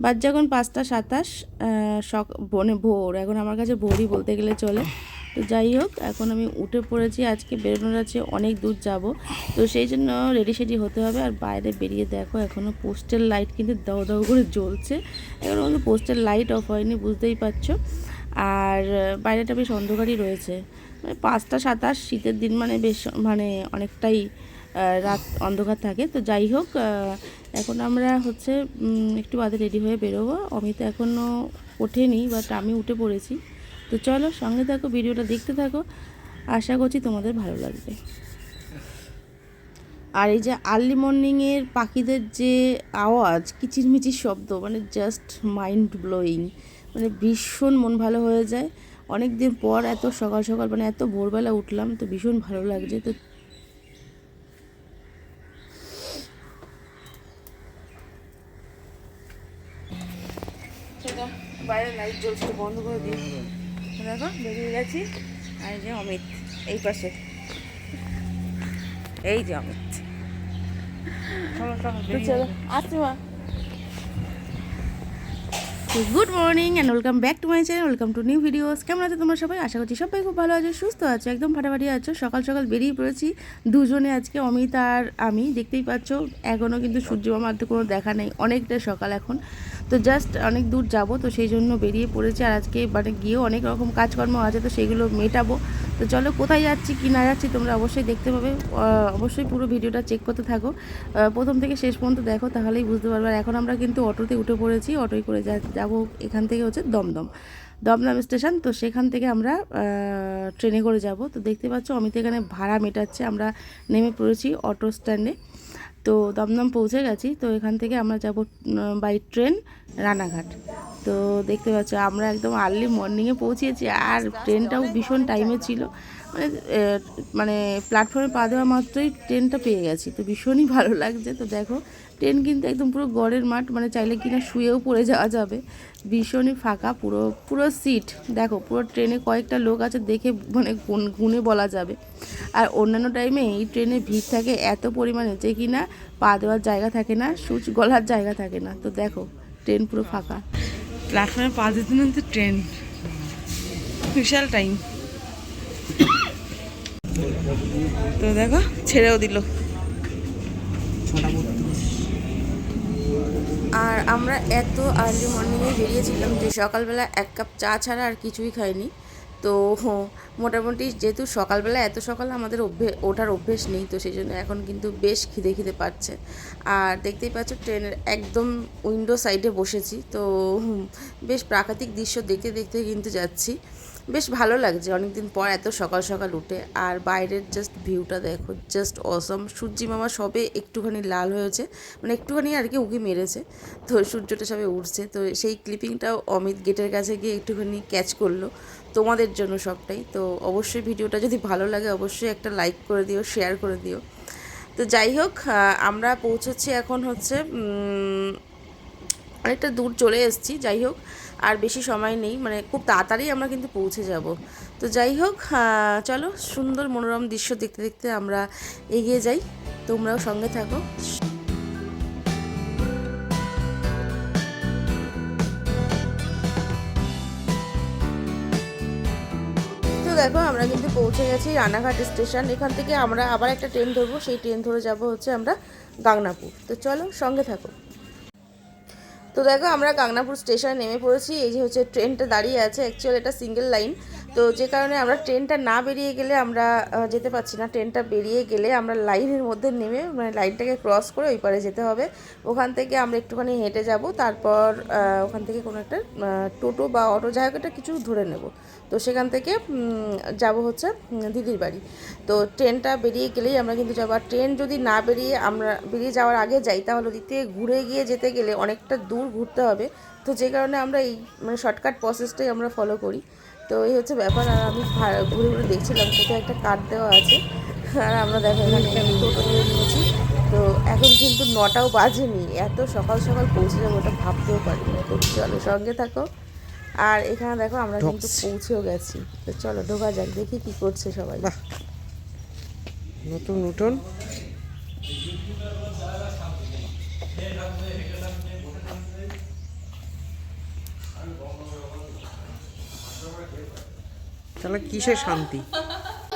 বাদ যখন পাঁচটা সাতাশ সক, বনে ভোর, এখন আমার কাছে ভোরই বলতে গেলে চলে। তো যাই হোক, এখন আমি উঠে পড়েছি, আজকে বেরোনোর আছে, অনেক দূর যাব। তো সেই জন্য রেডি সেডি হতে হবে, আর বাইরে বেরিয়ে দেখো এখনও পোস্টের লাইট কিন্তু দাও দাও করে জ্বলছে। এখন কিন্তু পোস্টের লাইট অফ হয়নি, বুঝতেই পারছ। আর বাইরেটা বেশ অন্ধকারই রয়েছে। মানে পাঁচটা সাতাশ, শীতের দিন মানে বেশ মানে অনেকটাই রাত অন্ধকার থাকে। তো যাই হোক এখন আমরা হচ্ছে একটু বাদে রেডি হয়ে বেরোবো। অমিত এখনও ওঠেনি বাট আমি উঠে পড়েছি। তো চলো সঙ্গে থাকো, ভিডিওটা দেখতে থাকো। আশা করছি তোমাদের ভালো লাগবে। আর এই যে আর্লি মর্নিংয়ের পাখিদের যে আওয়াজ, কিচিরমিচির শব্দ মানে জাস্ট মাইন্ড ব্লোয়িং মানে ভীষণ মন ভালো হয়ে যায়। অনেক দিন পর এত সকাল সকাল মানে এত ভোরবেলা উঠলাম, তো ভীষণ ভালো লাগছে। তো সেটা বাইরে লাইট জ্বলছে বন্ধ করে দিই। দেখো বেরিয়ে গেছি। আর যে অমিত এই পাশে। এই যে অমিত। তো চলো আসছি মা। Good morning and welcome back to my channel welcome to new videos কেমন আছে তোমরা সবাই? আশা করছি সবাই খুব ভালো আছো, সুস্থ আছো, একদম ফাটাফাটি আছো। সকাল সকাল বেরিয়ে পড়েছি। দুজনে আজকে অমিত আর আমি, দেখতেই পাচ্ছ এখনও কিন্তু সূর্য মামার তো কোনো দেখা নেই। অনেকটা সকাল এখন। তো জাস্ট অনেক দূর যাব, তো সেই জন্য বেরিয়ে পড়েছি। আর আজকে মানে গিয়েও অনেক রকম কাজকর্ম আছে, তো সেগুলো মেটাবো। তো চলো, কোথায় যাচ্ছি, কি না যাচ্ছি, তোমরা অবশ্যই দেখতে পাবে। অবশ্যই পুরো ভিডিওটা চেক করতে থাকো। প্রথম থেকে শেষ পর্যন্ত দেখো, তাহলেই বুঝতে পারবে। আর এখন আমরা কিন্তু অটোতে উঠে পড়েছি, অটোয় করে যাব এখান থেকে হচ্ছে দমদম। দমদম স্টেশন, তো সেখান থেকে আমরা ট্রেনে করে যাব। তো দেখতে পাচ্ছ, অমিত এখানে ভাড়া মেটাচ্ছে। আমরা নেমে পড়েছি অটো স্ট্যান্ডে। তো দমদম পৌঁছে গেছি। তো এখান থেকে আমরা যাব বাই ট্রেন রানাঘাট। তো দেখতে পাচ্ছ, আমরা একদম আর্লি মর্নিংয়ে পৌঁছেছি। আর ট্রেনটাও ভীষণ টাইমে ছিল। মানে মানে প্ল্যাটফর্মে পা দেওয়া মাত্রই ট্রেনটা পেয়ে গেছি। তো ভীষণই ভালো লাগছে। তো দেখো ট্রেন কিন্তু একদম পুরো গড়ের মাঠ মানে চাইলে কিনা শুয়েও পড়ে যাওয়া যাবে। ভীষণই ফাঁকা, পুরো পুরো সিট দেখো, পুরো ট্রেনে কয়েকটা লোক আছে দেখে মানে গুন- গুনে বলা যাবে। আর অন্যান্য টাইমে এই ট্রেনে ভিড় থাকে এত পরিমাণে যে কিনা পা দেওয়ার জায়গা থাকে না, সুচ গলার জায়গা থাকে না। তো দেখো ট্রেন পুরো ফাঁকা। প্ল্যাটফর্মে পা দিতে না তো ট্রেন বিশাল টাইম তো দেখো, ছেড়েও দিল। আর আমরা এত আর্লি মর্নিংয়ে বেরিয়েছিলাম যে সকালবেলা এক কাপ চা ছাড়া আর কিছুই খাইনি। তো মোটামুটি যেহেতু সকালবেলা এত সকালে আমাদের অভ্যে, ওঠার অভ্যেস নেই, তো সেই জন্য এখন কিন্তু বেশ খিদে খিদে পাচ্ছে। আর দেখতেই পাচ্ছ, ট্রেনের একদম উইন্ডো সাইডে বসেছি, তো বেশ প্রাকৃতিক দৃশ্য দেখতে দেখতে কিন্তু যাচ্ছি। বেশ ভালো লাগছে। অনেকদিন পর এত সকাল সকাল উঠে। আর বাইরের জাস্ট ভিউটা দেখো জাস্ট অসম সূর্যি মামা সবে একটুখানি লাল হয়েছে। মানে একটুখানি আর কি উঁকি মেরেছে। তো সূর্যটা সবে উঠছে। তো সেই ক্লিপিংটাও অমিত গেটের কাছে গিয়ে একটুখানি ক্যাচ করল তোমাদের জন্য সবটাই। তো অবশ্যই ভিডিওটা যদি ভালো লাগে, অবশ্যই একটা লাইক করে দিও শেয়ার করে দিও। তো যাই হোক আমরা পৌঁছেছি এখন হচ্ছে অনেকটা দূর চলে এসেছি, যাই হোক। আর বেশি সময় নেই মানে খুব তাড়াতাড়ি আমরা কিন্তু পৌঁছে যাব। তো যাই হোক চলো সুন্দর মনোরম দৃশ্য দেখতে দেখতে আমরা এগিয়ে যাই। তোমরাও সঙ্গে থাকো। দেখো, আমরা কিন্তু পৌঁছে গেছি রানাঘাট স্টেশন। এখান থেকে আমরা আবার একটা ট্রেন ধরবো। সেই ট্রেন ধরে যাব হচ্ছে আমরা গাংনাপুর। তো চলো সঙ্গে থাকো। তো দেখো আমরা কাংনাপুর স্টেশনে নেমে পড়েছি, এই যে হচ্ছে ট্রেনটা দাঁড়িয়ে আছে অ্যাকচুয়ালি এটা সিঙ্গেল লাইন তো যে কারণে আমরা ট্রেনটা না বেরিয়ে গেলে আমরা যেতে পারছি না। ট্রেনটা বেরিয়ে গেলে আমরা লাইনের মধ্যে নেমে মানে লাইনটাকে ক্রস করে ওই পারে যেতে হবে। ওখান থেকে আমরা একটুখানি হেঁটে যাব, তারপর ওখান থেকে কোনো একটা টোটো বা অটো, যাই হোক একটা কিছু ধরে নেব। তো সেখান থেকে যাব হচ্ছে দিদির বাড়ি। তো ট্রেনটা বেরিয়ে গেলেই আমরা কিন্তু যাব। আর ট্রেন যদি না বেরিয়ে আমরা, বেরিয়ে যাওয়ার আগে যাই, তাহলে ওদিক থেকে ঘুরে গিয়ে যেতে গেলে অনেকটা দূর ঘুরতে হবে। তো যে কারণে আমরা এই মানে শর্টকাট প্রসেসটাই আমরা ফলো করি। তো এই হচ্ছে ব্যাপার আর আমি ঘুরে ঘুরে দেখছিলাম কোথায় একটা কার্ড দেওয়া আছে। আর আমরা দেখো এখানে আমি টোটো নিয়ে নিয়েছি। তো এখন কিন্তু নটাও বাজেনি এত সকাল সকাল পৌঁছে যাব ওটা ভাবতেও পারি না তো চলো সঙ্গে থাকো। আর এখানে দেখো আমরা কিন্তু পৌঁছেও গেছি। তো চলো ঢোকা যাক দেখি কি করছে সবাই। নতুন উঠোন। তাহলে কিসের শান্তি?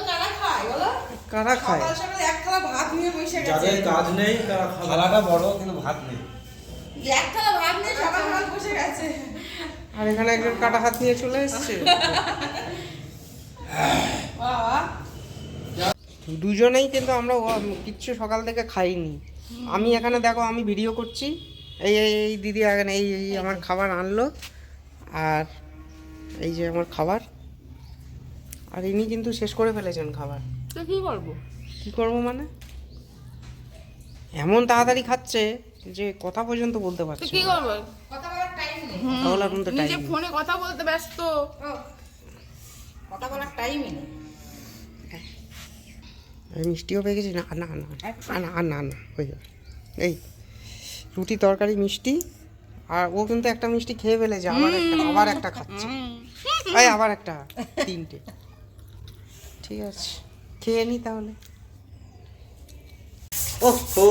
কারা খায় বলো? কারা খায়? সকাল সকাল এক থালা ভাত নিয়ে বসে গেছে। যাদের কাজ নেই তারা থালাটা বড় কিন্তু ভাত নেই। এক থালা ভাত নিয়ে সকাল সকাল বসে গেছে। আর এখানে একজন কাটা হাত নিয়ে চলে এসছে? দুজনেই কিন্তু আমরা কিচ্ছু সকাল থেকে খাইনি। আমি এখানে দেখো আমি ভিডিও করছি। এই এই এই দিদি এখানে এই এই আমার খাবার আনলো। আর এই যে আমার খাবার। আর ইনি কিন্তু শেষ করে ফেলেছেন খাবার। কি করব? কি করব মানে? এমন তাড়াতাড়ি খাচ্ছে যে কথা পর্যন্ত বলতে পারছে কি করব? কথা বলার টাইম নেই। তাহলে এখন তো নিজে টাইম ফোনে কথা বলতে ব্যস্ত। কথা বলার টাইমই নেই। মিষ্টিও পেয়ে গেছি। না না না না না না না হয়ে যাবে। এই রুটি তরকারি মিষ্টি আর ও কিন্তু একটা মিষ্টি খেয়ে ফেলেছে আবার একটা আবার একটা খাচ্ছে। এই আবার একটা। তিনটে। ঠিক আছে। খেয়ে নি তাহলে। ওহো!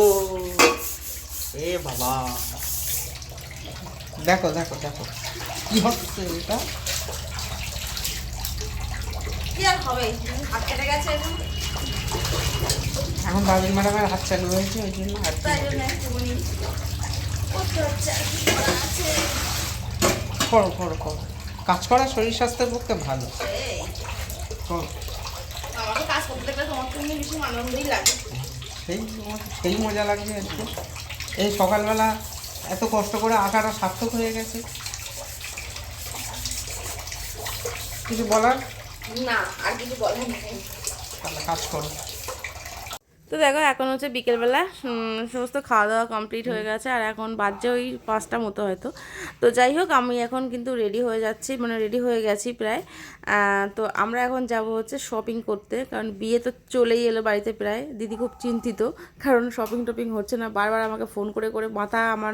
এ বাবা। দেখো দেখো দেখো। কি হচ্ছে এটা? হাত এখন। বাবির ম্যাডামের হাত চালু হয়েছে ওই জন্য আছে? করো করো করো। কাজ করা শরীর স্বাস্থ্যের পক্ষে ভালো। সেই সেই মজা লাগছে আজকে এই সকালবেলা এত কষ্ট করে আঁকাটা সার্থক হয়ে গেছে। কিছু বলার? না আর কিছু বলার নেই। তাহলে কাজ করো। তো দেখো, এখন হচ্ছে বিকেলবেলা সমস্ত খাওয়া দাওয়া কমপ্লিট হয়ে গেছে, আর এখন বাজছে ওই পাঁচটা মতো হয়তো। তো যাই হোক, আমি এখন কিন্তু রেডি হয়ে যাচ্ছি মানে রেডি হয়ে গেছি প্রায়। তো আমরা এখন যাব হচ্ছে শপিং করতে, কারণ বিয়ে তো চলেই এলো বাড়িতে প্রায়। দিদি খুব চিন্তিত, কারণ শপিং টপিং হচ্ছে না। বারবার আমাকে ফোন করে করে মাথা আমার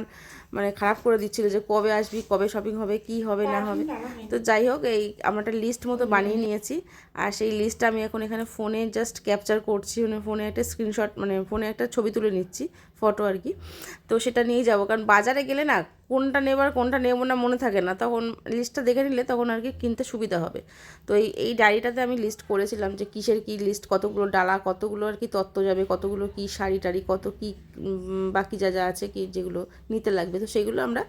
মানে খারাপ করে দিচ্ছিল যে কবে আসবি, কবে শপিং হবে, কি হবে, না হবে। তো যাই হোক, এই আমরা একটা লিস্ট মতো বানিয়ে নিয়েছি। আর সেই লিস্টটা আমি এখন এখানে ফোনে জাস্ট ক্যাপচার করছি মানে ফোনে একটা স্ক্রিনশট মানে ফোনে একটা ছবি তুলে নিচ্ছি। ফটো আর কি। তো সেটা নিয়েই যাব। কারণ বাজারে গেলে না, কোনটা নেবার, কোনটা নেব না মনে থাকে না। তখন লিস্টটা দেখে নিলে তখন আর কি কিনতে সুবিধা হবে। তো এই এই ডায়েরিটাতে আমি লিস্ট করেছিলাম যে কিসের কি লিস্ট কতগুলো ডালা, কতগুলো আর কি তত্ত্ব যাবে, কতগুলো কি শাড়ি টাড়ি, কত কি বাকি যা যা আছে কি যেগুলো নিতে লাগবে। তো সেগুলো আমরা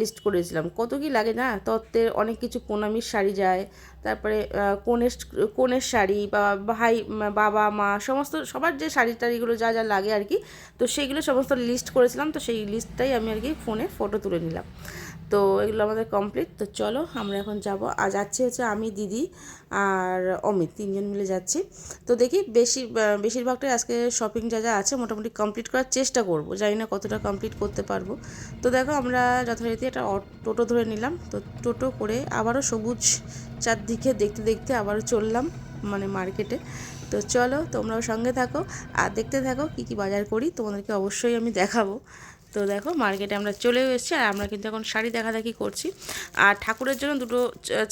লিস্ট করেছিলাম। কত কি লাগে না? তত্ত্বের অনেক কিছু, প্রণামীর শাড়ি যায়, তারপরে কনের কনের শাড়ি বা ভাই বাবা, মা, সমস্ত, সবার যে শাড়ি টাড়িগুলো যা যা লাগে আর কি, তো সেইগুলো সমস্ত লিস্ট করেছিলাম, তো সেই লিস্টটাই আমি আর কি ফোনে ফটো তুলে নিলাম। তো এগুলো আমাদের কমপ্লিট তো চলো আমরা এখন যাব। আর যাচ্ছি হচ্ছে আমি, দিদি আর অমিত, তিনজন মিলে যাচ্ছি। তো দেখি বেশি বেশিরভাগটাই আজকে শপিং যা যা আছে মোটামুটি কমপ্লিট করার চেষ্টা করব। জানি না কতটা কমপ্লিট করতে পারব। তো দেখো আমরা যথারীতি একটা টোটো ধরে নিলাম। তো টোটো করে আবারও সবুজ চারদিকে দেখতে দেখতে আবারও চললাম মানে মার্কেটে তো চলো তোমরাও সঙ্গে থাকো আর দেখতে থাকো কি কি বাজার করি, তোমাদেরকে অবশ্যই আমি দেখাবো। তো দেখো মার্কেটে আমরা চলেও এসেছি আর আমরা কিন্তু এখন শাড়ি দেখাদেখি করছি। আর ঠাকুরের জন্য দুটো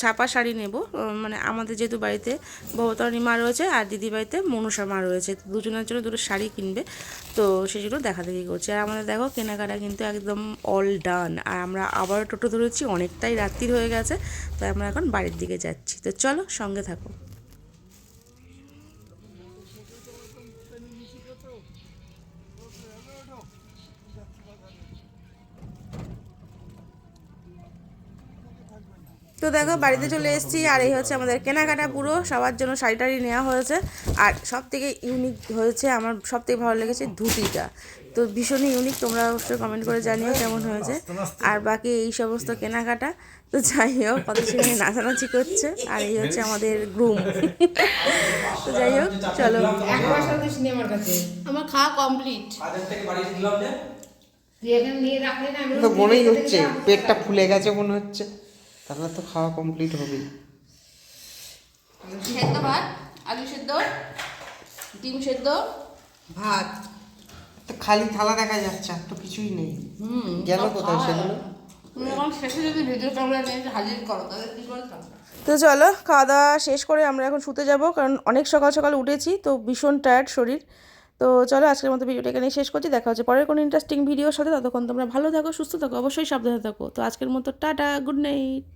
ছাপা শাড়ি নেব মানে আমাদের যেহেতু বাড়িতে ভবতারণী মা রয়েছে আর দিদি বাড়িতে মনসা মা রয়েছে, দুজনের জন্য দুটো শাড়ি কিনবে। তো সেগুলো দেখাদেখি করছি। আর আমাদের দেখো কেনাকাটা কিন্তু একদম অল ডান আর আমরা আবারও টোটো ধরেছি, অনেকটাই রাত্রির হয়ে গেছে, তাই আমরা এখন বাড়ির দিকে যাচ্ছি। তো চলো সঙ্গে থাকো। তো দেখো বাড়িতে চলে এসেছি আর এই হচ্ছে আমাদের কেনাকাটা পুরো সবার জন্য শাড়ি টাড়ি নেওয়া হয়েছে। আর সব থেকে ইউনিক হয়েছে আমার সব থেকে ভালো লেগেছে ধুতিটা। তো ভীষণই ইউনিক তোমরা অবশ্যই কমেন্ট করে জানিও কেমন হয়েছে। আর বাকি এই সমস্ত কেনাকাটা তো যাই হোক কত সেখানে নাচানাচি করছে আর এই হচ্ছে আমাদের গ্রুম তো যাই হোক চলো। আমার খাওয়া কমপ্লিট মনেই হচ্ছে পেটটা ফুলে গেছে মনে হচ্ছে। তাহলে তো খাওয়া কমপ্লিট হবেই। সেদ্ধ ভাত আলু সেদ্ধ ডিম সেদ্ধ। ভাত। তো খালি থালা দেখা যাচ্ছে আর তো কিছুই নেই। গেল কোথায় সেগুলো? তো চলো খাওয়া দাওয়া শেষ করে আমরা এখন শুতে যাব কারণ অনেক সকাল সকাল উঠেছি তো ভীষণ টায়ার্ড শরীর। তো চলো আজকের মতো ভিডিওটা এখানে শেষ করছি। দেখা হচ্ছে পরের কোনো ইন্টারেস্টিং ভিডিওর সাথে। ততক্ষণ তোমরা ভালো থাকো, সুস্থ থাকো, অবশ্যই সাবধানে থাকো। তো আজকের মতো টাটা গুড নাইট